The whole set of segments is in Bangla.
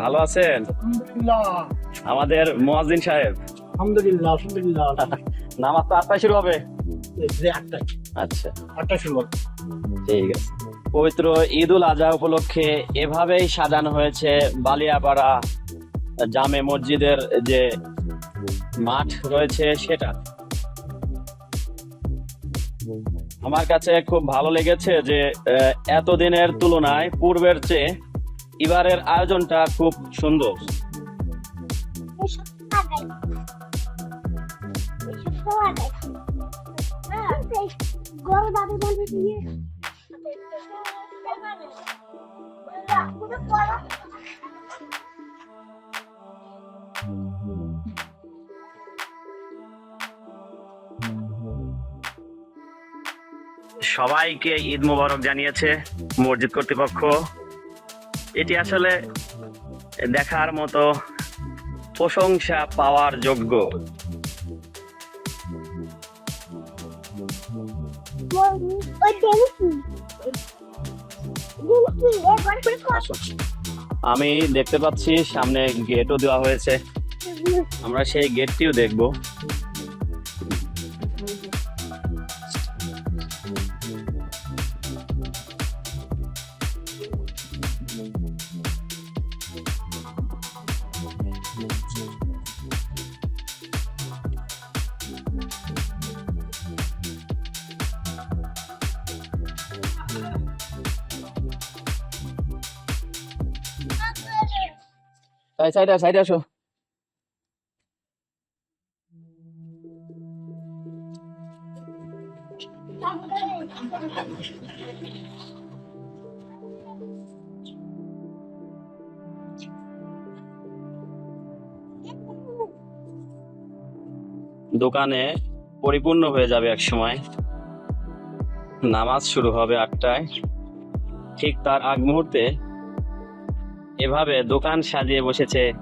ভালো আছেন? আমাদের মোয়াজিন সাহেব। আলহামদুলিল্লাহ আলহামদুলিল্লাহ। নামাজ তো আটটায় শুরু হবে? যে আটটায়। আচ্ছা। শুরু হবে। ঠিক আছে। পবিত্র ঈদ উল আজহা উপলক্ষে এভাবেই সাজানো হয়েছে বালিয়াপাড়া জামে মসজিদের যে মাঠ রয়েছে সেটা। আমার কাছে খুব ভালো লেগেছে যে এতদিনের তুলনায় পূর্বের চেয়ে এবারের আয়োজনটা খুব সুন্দর। সবাইকে ঈদ মোবারক জানিয়েছে মসজিদ কর্তৃপক্ষ। এটি আসলে দেখার মতো প্রশংসা পাওয়ার যোগ্য। আমি দেখতে পাচ্ছি সামনে গেটও দেওয়া হয়েছে। আমরা সেই গেটটিও দেখব। সাইডে সাইডে আসো। দোকানে পরিপূর্ণ হয়ে যাবে এক সময়। নামাজ শুরু হবে আটটায়। ঠিক তার আগ মুহূর্তে এভাবে দোকান সাজিয়ে বসেছে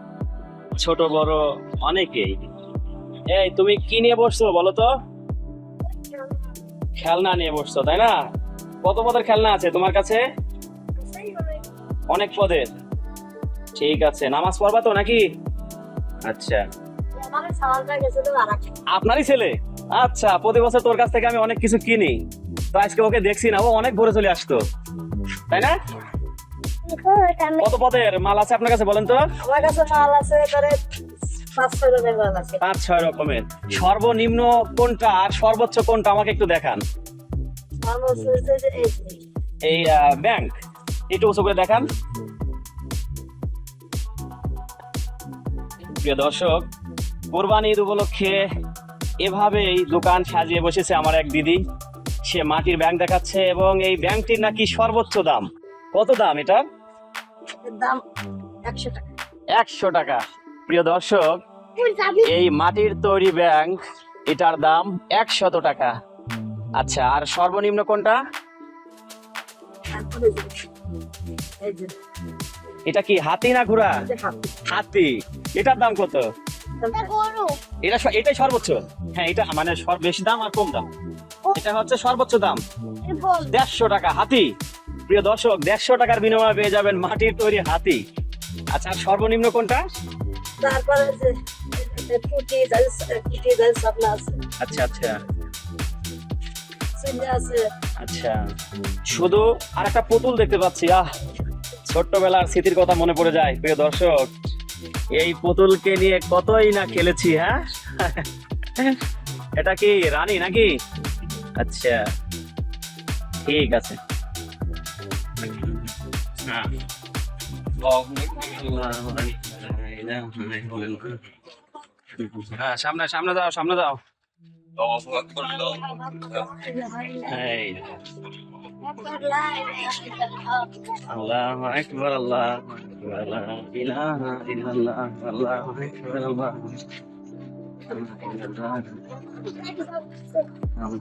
ছোট বড় অনেকেই। এই, তুমি কি নিয়ে বসছো বলো তো? খেলনা নিয়ে বসছো, তাই না? কত পদের খেলনা আছে তোমার কাছে? অনেক পদের। ঠিক আছে, নামাজ পড়বা তো নাকি? আচ্ছা। আপনারই ছেলে? আচ্ছা প্রতি বছর তোর কাছ থেকে আমি অনেক কিছু কিনি। তো আজকে ওকে দেখছি না, ও অনেক ভোরে চলে আসতো। তাই না? কত পদের? মাল আছে আপনার কাছে বলেন তো? আমার কাছে মাল আছে ধরে পাঁচ ছয় রকমের সর্বনিম্ন কোনটা আর সর্বোচ্চ কোনটা আমাকে একটু দেখান। এই ব্যাংক একটু উঁচু করে দেখান। প্রিয় দর্শক কোরবানি ঈদ উপলক্ষে এভাবেই দোকান সাজিয়ে বসেছে আমার এক দিদি। সে মাটির ব্যাংক দেখাচ্ছে এবং এই ব্যাংকটির নাকি সর্বোচ্চ দাম। কত দাম এটার? এর দাম একশো টাকা। একশো টাকা। প্রিয় দর্শক এই মাটির তৈরি ব্যাংক এটার দাম একশত টাকা। আচ্ছা আর সর্বনিম্ন কোনটা? এটা কি হাতি না ঘোড়া? হাত। এটার দাম কত? এটা এটাই সর্বোচ্চ। হ্যাঁ এটা মানে বেশি দাম আর কম দাম। এটা হচ্ছে সর্বোচ্চ দাম। দেড়শো টাকা হাতি। প্রিয় দর্শক দেড়শো টাকার বিনিময়ে পেয়ে যাবেন মাটির তৈরি হাতি। আচ্ছা আর সর্বনিম্ন কোনটা? তারপরে আচ্ছা আচ্ছা। আচ্ছা। শুধু আর একটা পুতুল দেখতে পাচ্ছি আহ! ছোট্টবেলার স্মৃতির কথা মনে পড়ে যায় প্রিয় দর্শক। এই পুতুলকে নিয়ে কতই না খেলেছি হ্যাঁ? এটা কি রানী নাকি? আচ্ছা ঠিক আছে। à হ্যাঁ সামনে সামনে যাও সামনে যাও আল্লাহ আকবর আল্লাহ ইলাহা ইল্লাল্লাহ আল্লাহ আকবর Allah Um,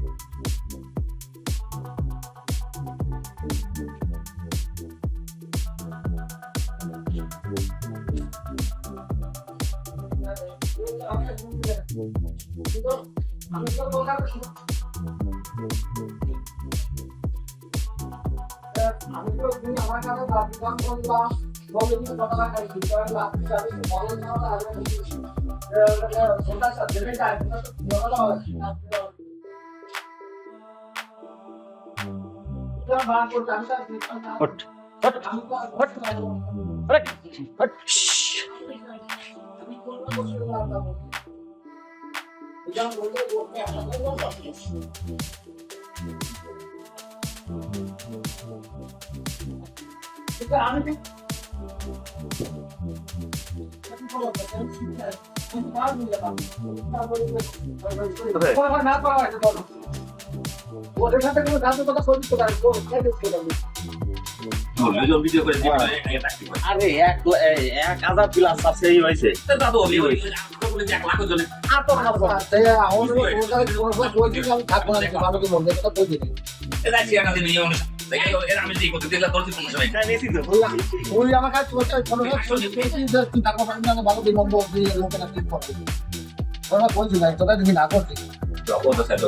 hot hot hot. আরে হট। ওদের সাথে কোনো ধাঁধা কথা বলতে পারে আরে এক এই, এক হাজার প্লাস সাবস্ক্রাইব হয়েছে দাদু আমি ওই বলে যে এক লাখ জনে আর তো খাব তাই আমাদের ওদের কোনো কথা বলছি আমি থাকব না ভালো কি মনে কথা বলছি। এটা কি দিন এর আমি যে করতে তোর কোনো সময় তো। ওই আমার কাছে তোর কাছে কোনো কথা তুই টাকা পাবি না ভালো কি মন্দ দিয়ে লোকেরা ঠিক করতে ওরা বলছি ভাই তোরা যদি না করছিস যখন তো। সেটা